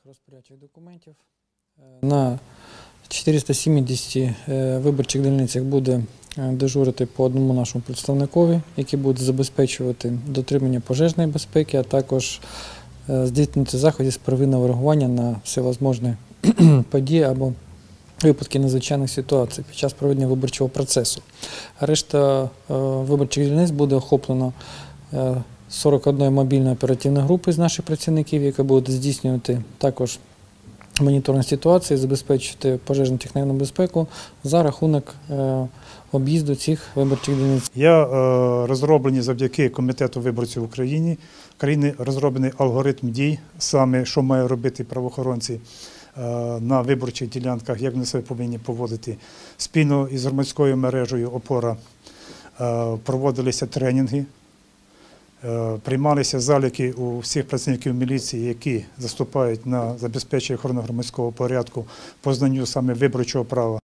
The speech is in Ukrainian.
наших розпорядчих документів. Е, На 470 е, виборчих дільницях буде е, дежурити по одному нашому представникові, який буде забезпечувати дотримання пожежної безпеки, а також здійснювати заходи з первинного реагування на всевозможні події або випадки надзвичайних ситуацій під час проведення виборчого процесу. Решта виборчих дільниць буде охоплено 41 мобільної оперативної групи з наших працівників, яка буде здійснювати також моніторинг ситуації, забезпечити пожежну технічну безпеку за рахунок е, об'їзду цих виборчих дільниць. Я е, розроблені завдяки Комітету виборців України. України розроблений алгоритм дій, саме що мають робити правоохоронці е, на виборчих ділянках, як вони себе повинні поводити. Спільно із громадською мережею опора проводилися тренінги. Е, Приймалися заліки у всіх працівників міліції, які заступають на забезпечення охорони громадського порядку по знанню саме виборчого права.